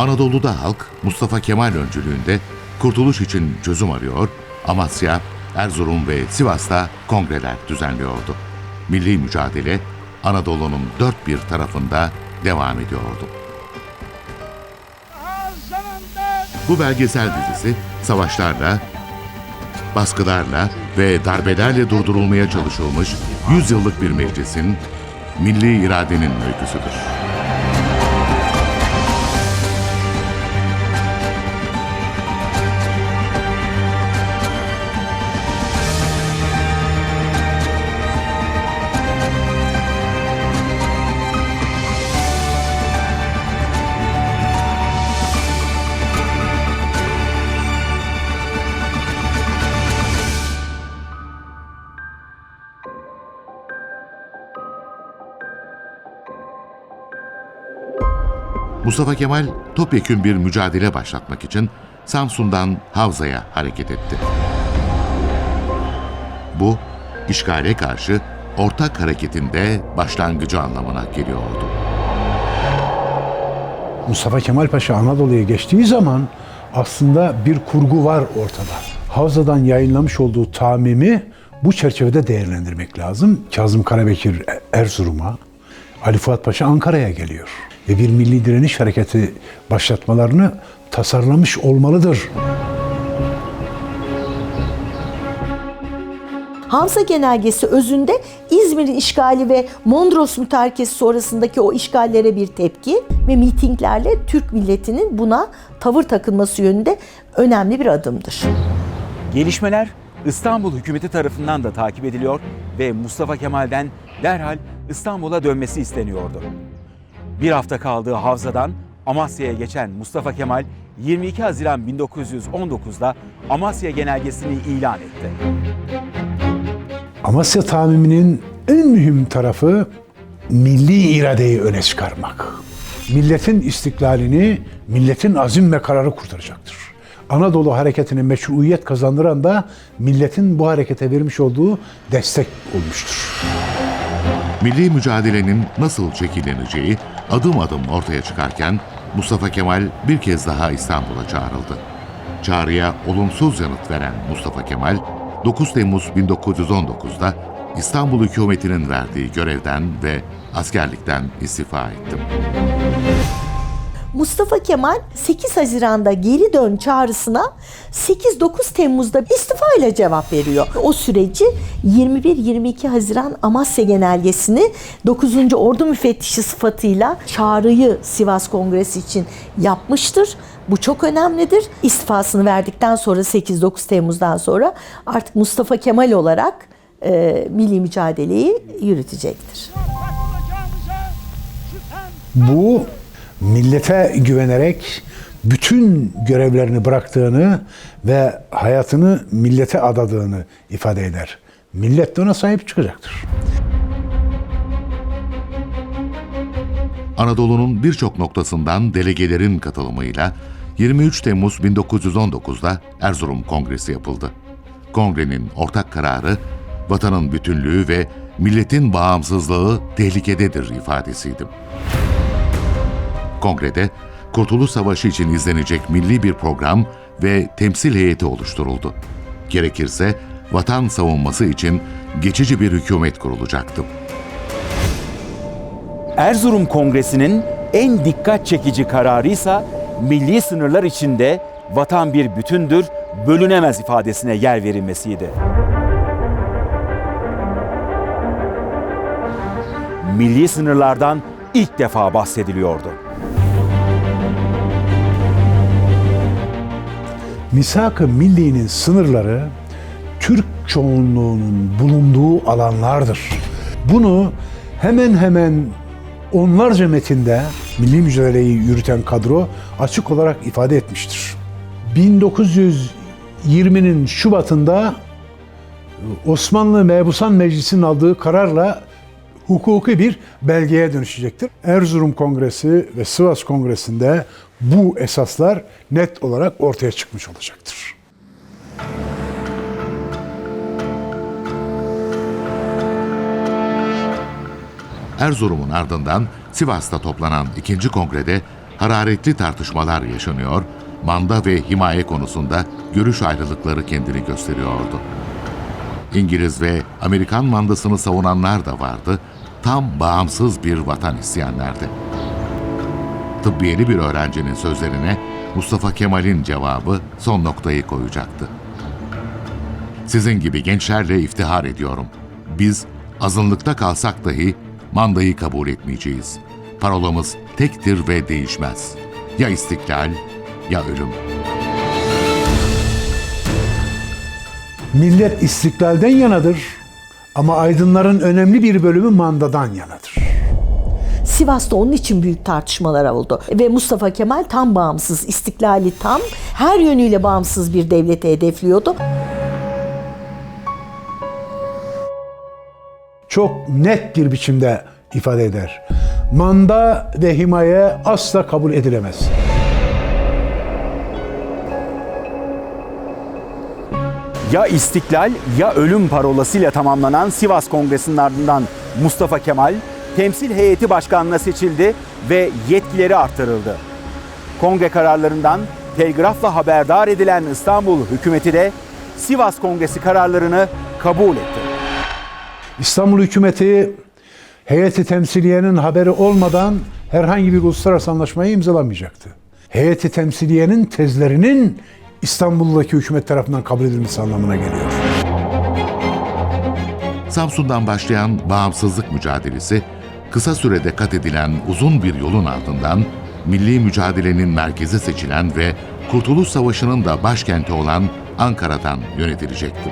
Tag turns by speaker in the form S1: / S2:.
S1: Anadolu'da halk Mustafa Kemal öncülüğünde kurtuluş için çözüm arıyor, Amasya, Erzurum ve Sivas'ta kongreler düzenliyordu. Milli mücadele Anadolu'nun dört bir tarafında devam ediyordu. Bu belgesel dizisi savaşlarla, baskılarla ve darbelerle durdurulmaya çalışılmış 100 yıllık bir meclisin milli iradenin öyküsüdür. Mustafa Kemal topyekün bir mücadele başlatmak için Samsun'dan Havza'ya hareket etti. Bu, işgale karşı ortak hareketinde başlangıcı anlamına geliyordu.
S2: Mustafa Kemal Paşa Anadolu'ya geçtiği zaman aslında bir kurgu var ortada. Havza'dan yayınlamış olduğu tamimi bu çerçevede değerlendirmek lazım. Kazım Karabekir Erzurum'a, Ali Fuat Paşa Ankara'ya geliyor. Ve bir milli direniş hareketi başlatmalarını tasarlamış olmalıdır.
S3: Hamza Genelgesi özünde İzmir'in işgali ve Mondros mütarekesi sonrasındaki o işgallere bir tepki ve mitinglerle Türk milletinin buna tavır takınması yönünde önemli bir adımdır.
S4: Gelişmeler İstanbul hükümeti tarafından da takip ediliyor ve Mustafa Kemal'den derhal İstanbul'a dönmesi isteniyordu. Bir hafta kaldığı Havza'dan Amasya'ya geçen Mustafa Kemal 22 Haziran 1919'da Amasya Genelgesi'ni ilan etti.
S2: Amasya tamiminin en mühim tarafı milli iradeyi öne çıkarmak. Milletin istiklalini, milletin azim ve kararı kurtaracaktır. Anadolu hareketine meşruiyet kazandıran da milletin bu harekete vermiş olduğu destek olmuştur.
S1: Milli mücadelenin nasıl şekilleneceği adım adım ortaya çıkarken Mustafa Kemal bir kez daha İstanbul'a çağrıldı. Çağrıya olumsuz yanıt veren Mustafa Kemal, 9 Temmuz 1919'da İstanbul hükümetinin verdiği görevden ve askerlikten istifa etti.
S3: Mustafa Kemal 8 Haziran'da geri dön çağrısına 8-9 Temmuz'da istifa ile cevap veriyor. O süreci 21-22 Haziran Amasya Genelgesi'ni 9. Ordu Müfettişi sıfatıyla çağrıyı Sivas Kongresi için yapmıştır. Bu çok önemlidir. İstifasını verdikten sonra 8-9 Temmuz'dan sonra artık Mustafa Kemal olarak e, milli mücadeleyi yürütecektir.
S2: Bu millete güvenerek bütün görevlerini bıraktığını ve hayatını millete adadığını ifade eder. Millet de ona sahip çıkacaktır.
S1: Anadolu'nun birçok noktasından delegelerin katılımıyla 23 Temmuz 1919'da Erzurum Kongresi yapıldı. Kongrenin ortak kararı vatanın bütünlüğü ve milletin bağımsızlığı tehlikededir ifadesiydi. Kongrede Kurtuluş Savaşı için izlenecek milli bir program ve temsil heyeti oluşturuldu. Gerekirse vatan savunması için geçici bir hükümet kurulacaktı.
S4: Erzurum Kongresi'nin en dikkat çekici kararıysa milli sınırlar içinde vatan bir bütündür, bölünemez ifadesine yer verilmesiydi. Milli sınırlardan ilk defa bahsediliyordu.
S2: Misak-ı Milli'nin sınırları Türk çoğunluğunun bulunduğu alanlardır. Bunu hemen hemen onlarca metinde milli mücadeleyi yürüten kadro açık olarak ifade etmiştir. 1920'nin Şubat'ında Osmanlı Mebusan Meclisi'nin aldığı kararla hukuki bir belgeye dönüşecektir. Erzurum Kongresi ve Sivas Kongresi'nde bu esaslar net olarak ortaya çıkmış olacaktır.
S1: Erzurum'un ardından Sivas'ta toplanan ikinci kongrede hararetli tartışmalar yaşanıyor, manda ve himaye konusunda görüş ayrılıkları kendini gösteriyordu. İngiliz ve Amerikan mandasını savunanlar da vardı, tam bağımsız bir vatan isteyenlerdi. Tıbbiyeli bir öğrencinin sözlerine Mustafa Kemal'in cevabı son noktayı koyacaktı. Sizin gibi gençlerle iftihar ediyorum. Biz azınlıkta kalsak dahi mandayı kabul etmeyeceğiz. Parolamız tektir ve değişmez. Ya istiklal ya ölüm.
S2: Millet istiklalden yanadır ama aydınların önemli bir bölümü mandadan yanadır.
S3: Sivas'ta onun için büyük tartışmalar oldu. Ve Mustafa Kemal tam bağımsız, istiklali tam, her yönüyle bağımsız bir devleti hedefliyordu.
S2: Çok net bir biçimde ifade eder. Manda ve himaye asla kabul edilemez.
S4: Ya istiklal ya ölüm parolasıyla tamamlanan Sivas Kongresi'nin ardından Mustafa Kemal temsil heyeti başkanına seçildi ve yetkileri arttırıldı. Kongre kararlarından telgrafla haberdar edilen İstanbul hükümeti de Sivas Kongresi kararlarını kabul etti.
S2: İstanbul hükümeti heyeti temsiliyenin haberi olmadan herhangi bir uluslararası anlaşmayı imzalamayacaktı. Heyeti temsiliyenin tezlerinin İstanbul'daki hükümet tarafından kabul edilmesi anlamına geliyor.
S1: Samsun'dan başlayan bağımsızlık mücadelesi, kısa sürede kat edilen uzun bir yolun ardından milli mücadelenin merkezi seçilen ve Kurtuluş Savaşı'nın da başkenti olan Ankara'dan yönetilecekti.